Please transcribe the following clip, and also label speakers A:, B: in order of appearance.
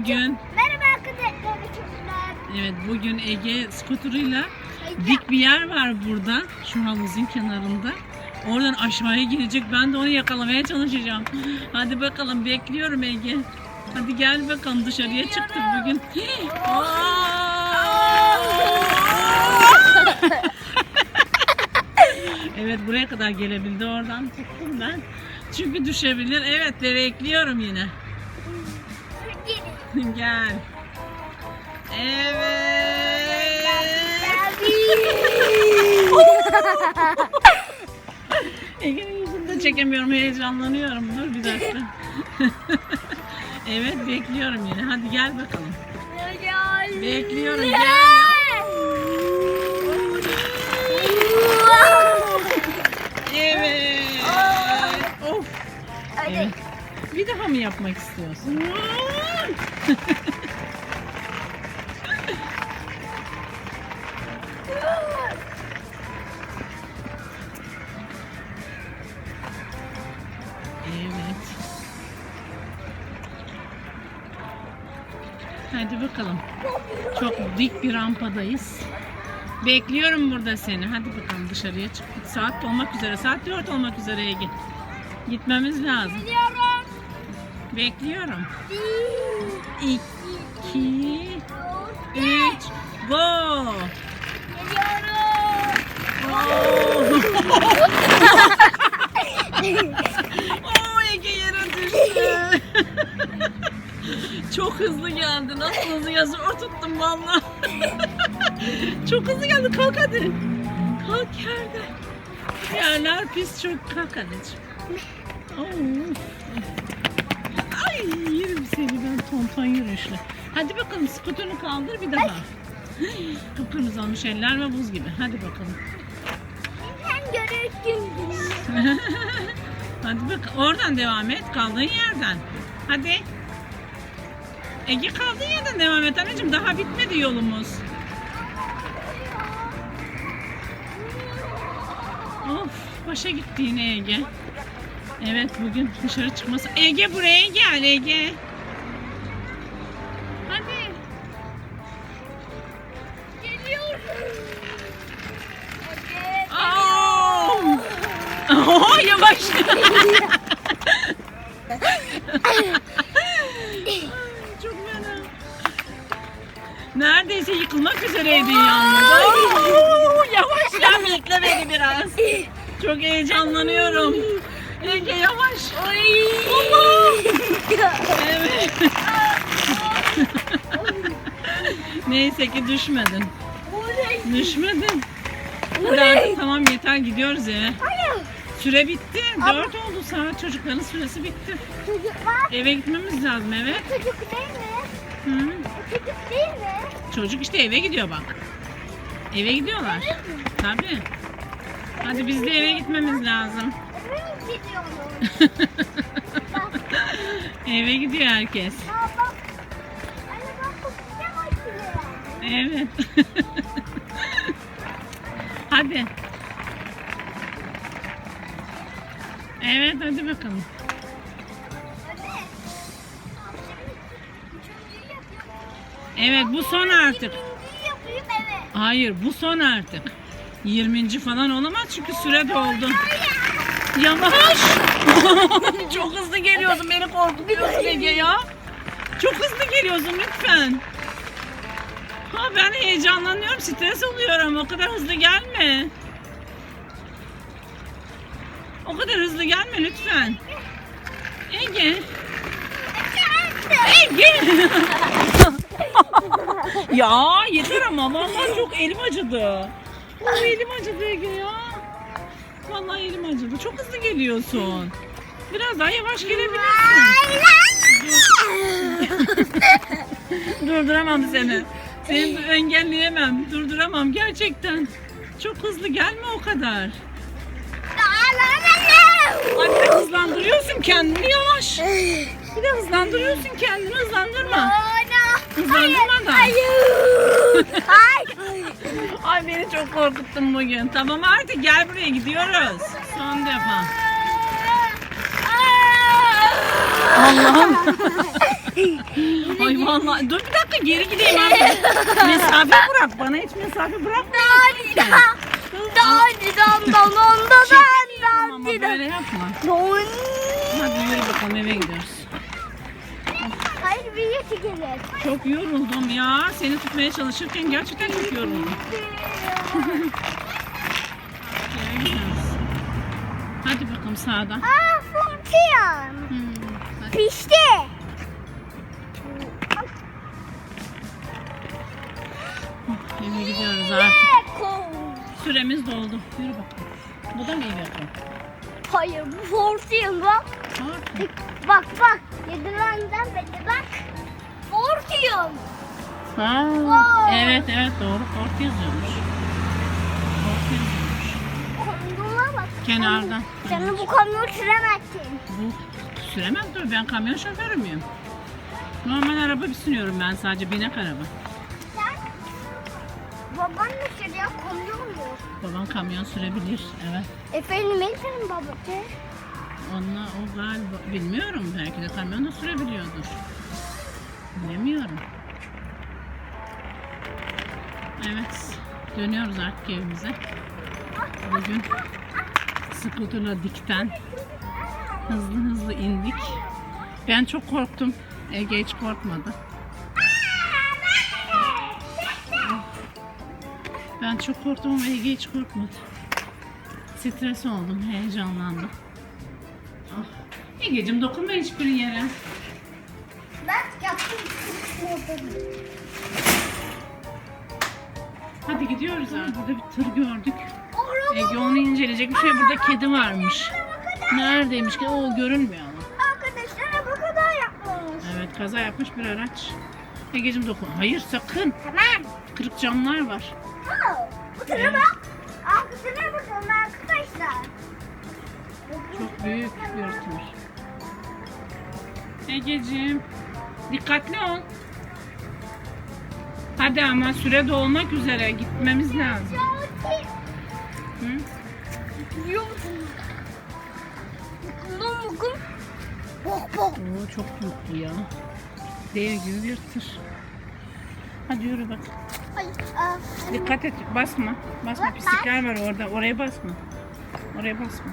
A: bugün
B: Merhaba arkadaşlar çocuklar.
A: evet bugün Ege skuterıyla dik bir yer var burada şu havuzun kenarında. Oradan aşağıya girecek. Ben de onu yakalamaya çalışacağım. Hadi bakalım bekliyorum Ege. Hadi gel bakalım dışarıya çıktık bugün. evet buraya kadar gelebildi oradan tuttum ben. Çünkü düşebilir. Evet bekliyorum yine. Gel. Evet. Ege'nin yüzünü de çekemiyorum. Heyecanlanıyorum. Dur bir dakika. evet bekliyorum yine. Hadi gel bakalım. Bekliyorum gel. Evet. Of. Evet. Bir daha mı yapmak istiyorsun? Evet. Hadi bakalım. Çok dik bir rampadayız. Bekliyorum burada seni. Hadi bakalım dışarıya çıktık. Saat olmak üzere. Saat 4 olmak üzere Ege. Gitmemiz lazım.
B: Geliyorum.
A: Bekliyorum.
B: Bir,
A: 2
B: dört,
A: 3 Go!
B: Geliyorum.
A: Oo Ege yere düştü. Çok hızlı geldi. Nasıl hızlı geldi? Zor tuttum valla. çok hızlı geldi. Kalk hadi. Kalk yerde. Yerler pis çok. Kalk anneciğim. Oo. Ay yerim seni ben tonton yürüyüşlü. Hadi bakalım skutunu kaldır bir daha. Kıpkırmızı olmuş eller ve buz gibi. Hadi bakalım.
B: Ben görürsün.
A: Hadi bak oradan devam et. Kaldığın yerden. Hadi. Ege kaldığın yerden devam et anneciğim. Daha bitmedi yolumuz. Of başa gitti yine Ege. Evet bugün dışarı çıkması. Ege buraya gel Ege. Hadi.
B: Geliyorum. Evet.
A: Oo. Oo, yavaş. Çok fena. Neredeyse yıkılmak üzereydin yalnız. Oo, yavaş ya bekle beni biraz. Çok heyecanlanıyorum. Ege yavaş.
B: Ay.
A: Evet. Neyse ki düşmedin.
B: Oley.
A: Düşmedin. Hadi artık tamam yeter gidiyoruz eve.
B: Hayır.
A: Süre bitti. Dört oldu saat. Çocukların süresi bitti.
B: Çocuklar.
A: Eve gitmemiz lazım eve.
B: Çocuk değil mi?
A: Hı.
B: Çocuk değil mi?
A: Çocuk işte eve gidiyor bak. Eve gidiyorlar. Tabii. Hadi biz de eve gitmemiz lazım.
B: Eve mi gidiyorsun?
A: eve gidiyor herkes.
B: Aa bak. Anne bak bu güzel açılıyor.
A: Evet. hadi. Evet hadi bakalım. Evet bu son artık. Hayır bu son artık. 20. falan olamaz çünkü süre doldu. Yavaş. Çok hızlı geliyorsun beni korkutuyorsun Ege ya. Çok hızlı geliyorsun lütfen. Ha ben heyecanlanıyorum stres oluyorum o kadar hızlı gelme. O kadar hızlı gelme lütfen. Ege. Ege. ya yeter ama vallahi çok elim acıdı. Oh, elim acıdı Ege ya. Vallahi elim acıdı. Çok hızlı geliyorsun. Biraz daha yavaş gelebilirsin. Durduramam seni. Seni engelleyemem. Durduramam gerçekten. Çok hızlı gelme o kadar. De hızlandırıyorsun kendini yavaş. Bir de hızlandırıyorsun kendini hızlandırma. Hızlandırma da. Beni çok korkuttun bugün. Tamam artık gel buraya gidiyoruz. Son defa. Allah'ım. Ay vallahi dur bir dakika geri gideyim abi. mesafe bırak bana hiç mesafe ki. Tamam ama böyle yapma. Hadi yürü bakalım eve gidiyoruz.
B: Hayır bir yeti gelir.
A: Çok yoruldum ya. Seni tutmaya çalışırken gerçekten çok yoruldum. Hadi bakalım sağdan.
B: Aa fırtıyam.
A: Hmm, hadi.
B: Pişti.
A: Eve gidiyoruz artık. Süremiz doldu. Yürü bakalım. Bu da mı ev yapıyor?
B: Hayır bu fırtıyam bak. Bak bak. Yedilerden beri bak. Fırtıyam.
A: Ha, evet evet doğru. Kort yazıyormuş. Kort yazıyormuş.
B: Konduğuna bak.
A: Kenardan.
B: Sen bu kamyonu süremezsin.
A: Bu süremem dur ben kamyon şoförü müyüm? Normal araba sürüyorum ben sadece binek araba.
B: Sen baban ne sürüyor? Kamyon mu?
A: Babam kamyon sürebilir evet.
B: Efendim senin babası.
A: Onunla o galiba bilmiyorum belki de kamyon da sürebiliyordur. Bilemiyorum. Evet dönüyoruz artık evimize. Bugün skuterla dikten hızlı hızlı indik. Ben çok korktum. Ege hiç korkmadı. Ben çok korktum ama Ege hiç korkmadı. Stres oldum, heyecanlandım. Ah. Ege'cim dokunma hiçbir yere.
B: Ben yaptım.
A: Hadi gidiyoruz artık. Burada bir tır gördük. Ege onu inceleyecek bir şey. Burada kedi varmış. Neredeymiş ki? O görünmüyor ama.
B: Arkadaşlar bu kadar yapmış.
A: Evet kaza yapmış bir araç. Ege'cim dokun. Hayır sakın.
B: Tamam.
A: Kırık camlar var.
B: Oh, bu tarafa bak. Arkasına bakın arkadaşlar.
A: Çok büyük bir tır. Ege'cim dikkatli ol. Hadi ama süre dolmak üzere gitmemiz lazım. Hı?
B: Biliyor musun? Bakın bakın. Bok bok.
A: Oo çok bu ya. Dev gibi bir tır. Hadi yürü bak.
B: Ay,
A: Dikkat et basma. Basma pislikler var orada. Oraya basma. Oraya basma.